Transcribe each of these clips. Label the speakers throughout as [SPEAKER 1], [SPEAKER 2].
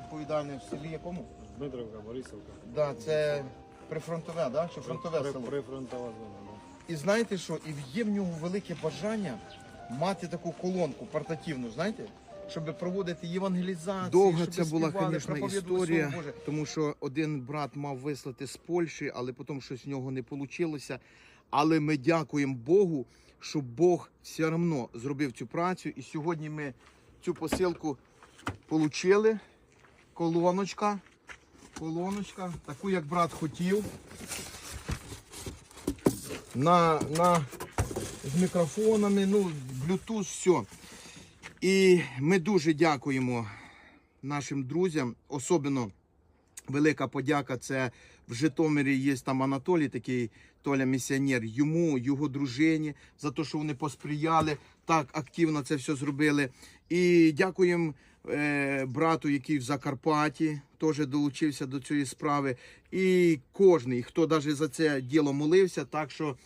[SPEAKER 1] відповідальний в селі якому?
[SPEAKER 2] Дмитровка, Борисовка.
[SPEAKER 1] Да, це прифронтове, да? чи фронтове
[SPEAKER 2] При-
[SPEAKER 1] село?
[SPEAKER 2] Прифронтова зона.
[SPEAKER 1] І знаєте що? І є в нього велике бажання мати таку колонку портативну, знаєте? Щоб проводити євангелізацію.
[SPEAKER 3] Довга
[SPEAKER 1] щоб
[SPEAKER 3] це була,
[SPEAKER 1] співали,
[SPEAKER 3] звісно,
[SPEAKER 1] проповідували
[SPEAKER 3] історія,
[SPEAKER 1] Боже.
[SPEAKER 3] тому що один брат мав вислати з Польщі, але потім щось в нього не вийшло. Але ми дякуємо Богу, що Бог все одно зробив цю працю. І сьогодні ми цю посилку отримали. Колоночка. Колоночка, таку, як брат хотів. На, на, з мікрофонами, ну, Bluetooth, все. І ми дуже дякуємо нашим друзям. Особливо велика подяка. Це в Житомирі є там Анатолій, такий Толя місіонер. Йому, його дружині за те, що вони посприяли, так активно це все зробили. І дякуємо е, брату, який в Закарпатті теж долучився до цієї справи. І кожний, хто навіть за це діло молився. Так що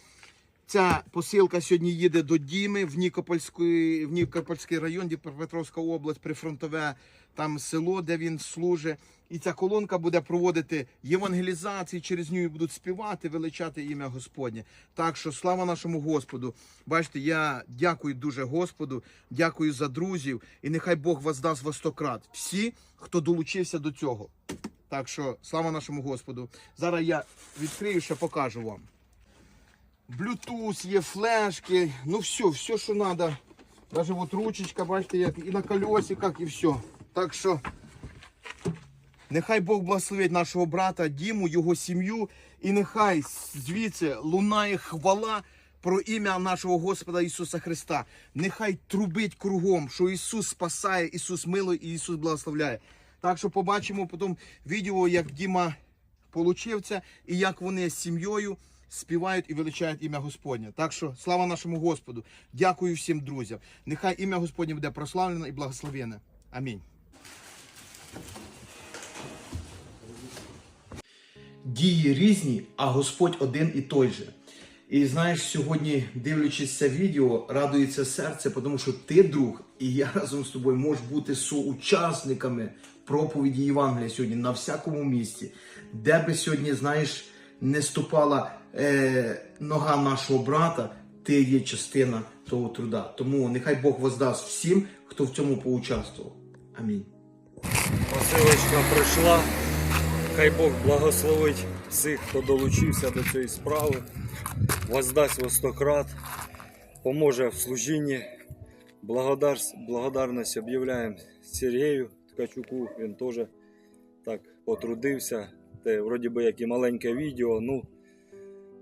[SPEAKER 3] Ця посилка сьогодні їде до Діми в Нікопольський, в Нікопольський район, Дніпропетровська область, прифронтове там село, де він служить. І ця колонка буде проводити євангелізації, через нього будуть співати, величати ім'я Господнє. Так що слава нашому Господу. Бачите, я дякую дуже Господу, дякую за друзів, і нехай Бог вас дасть во сто крат. Всі, хто долучився до цього. Так що слава нашому Господу. Зараз я відкрию, ще покажу вам. Bluetooth, є флешки, ну все, все, що треба. Даже вот ручечка, бачите, як і на колесиках, і все. Так що нехай Бог благословить нашого брата Діму, його сім'ю, і нехай звідси лунає хвала про ім'я нашого Господа Ісуса Христа. Нехай трубить кругом, що Ісус спасає, Ісус милує і Ісус благословляє. Так що побачимо потім відео, як Діма получив це і як вони з сім'єю співають і величають ім'я Господнє. Так що слава нашому Господу. Дякую всім друзям. Нехай ім'я Господнє буде прославлено і благословене. Амінь. Дії різні, а Господь один і той же. І знаєш, сьогодні, дивлячись це відео, радується серце, тому що ти, друг, і я разом з тобою можеш бути соучасниками проповіді Євангелія сьогодні на всякому місці, де би сьогодні, знаєш, не ступала е, нога нашого брата, ти є частина того труда. Тому нехай Бог воздасть всім, хто в цьому поучаствував. Амінь.
[SPEAKER 2] Посилочка прийшла. Хай Бог благословить всіх, хто долучився до цієї справи. Воздасть крат, поможе в служінні. Благодар... Благодарність об'являємо Сергію Ткачуку. Він теж так потрудився. Те, вроді би як і маленьке відео. Ну,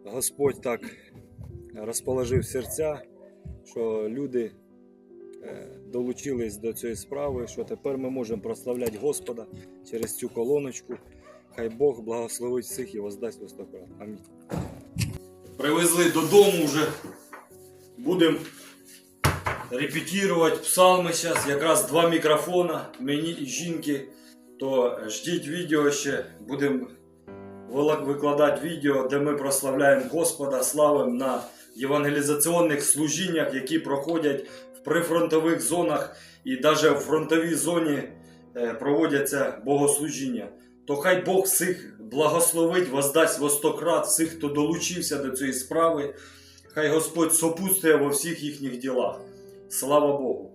[SPEAKER 2] Господь так розположив серця, що люди е, долучились до цієї справи, що тепер ми можемо прославляти Господа через цю колоночку. Хай Бог благословить всіх і воздасть востократ. Амінь. Привезли додому вже. Будемо репетувати псалми зараз. Якраз два мікрофона мені і жінки. То ждіть відео ще. Будемо викладати відео, де ми прославляємо Господа, славимо на євангелізаційних служіннях, які проходять в прифронтових зонах і навіть в фронтовій зоні е, проводяться богослужіння. То хай Бог всіх благословить, воздасть во сто крат всіх, хто долучився до цієї справи. Хай Господь сопутствує во всіх їхніх ділах. Слава Богу!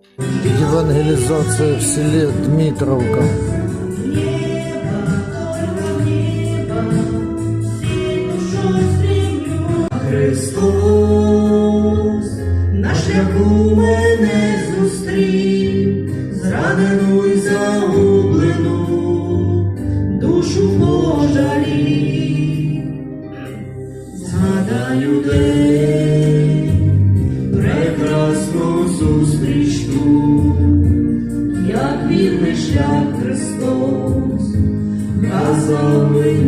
[SPEAKER 4] Евангелизация в селе Дмитровка.
[SPEAKER 5] Христос на шляху мене зустрів, зранену й загублену, Христос, казав мені.